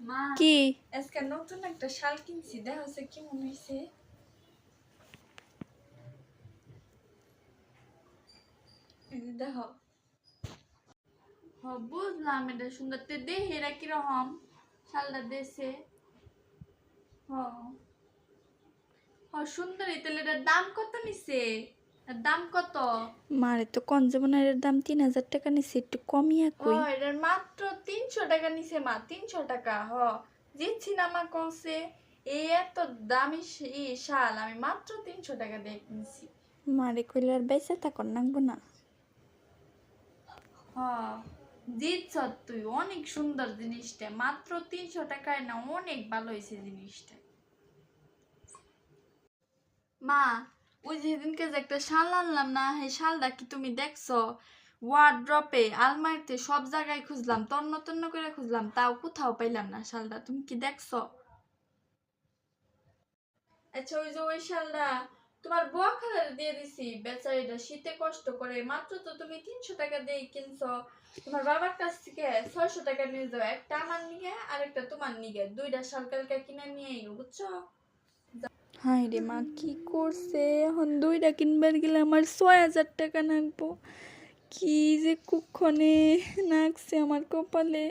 মা কি? আজকে নতুন একটা শাল কিনছি দেখা হচ্ছে কেমন হয়েছে দেখো। বুঝলাম এটা সুন্দর। তে দেহে এরা কীরকম শালটা দেশে হ সুন্দর এই দাম কত নিছে? দাম কত? মারে তো দাম তিন হাজার টাকা নিছে একটু কমিয়া ও কই। এটার মাত্র তিনশো টাকা নিছে মা তিনশো টাকা হ। দিচ্ছি না মা এই এত দামি শাল আমি মাত্র তিনশো টাকা দিয়ে কিনছি। মারে কইলে আর বেঁচে থাকর নাকবো না। হ দিচ্ছ তুই অনেক সুন্দর জিনিসটা। মাত্র তিনশো টাকায় না অনেক ভালো হয়েছে জিনিসটা। মা ওই যেদিনকে যে একটা শাল আনলাম না, সেই শালটা কি তুমি দেখছ? ওয়ার্ড্রপে আলমারিতে সব জায়গায় খুঁজলাম, তন্ন তন্ন করে খুঁজলাম, তাও কোথাও পাইলাম না শালটা, তুমি কি দেখছ? আচ্ছা ওই যে ওই শালটা, তোমার বুয়া খালার দিয়ে দিছি, বেচারিটা শীতে কষ্ট করে, মাত্র তো তুমি তিনশো টাকা দিয়ে কিনছো। তোমার বাবার কাছ থেকে ছয়শো টাকা নিয়ে যাও, একটা আমার নিগে আর একটা তোমার নিগে, দুইটা শাল কালকে কিনে নিয়ে বুঝছ? হাই রে মা, কি করছে? এখন দুইটা কিনবার গেলে আমার ছয় হাজার টাকা নাকবো। কি যে কুক্ষণে নাকছে আমার কপালে।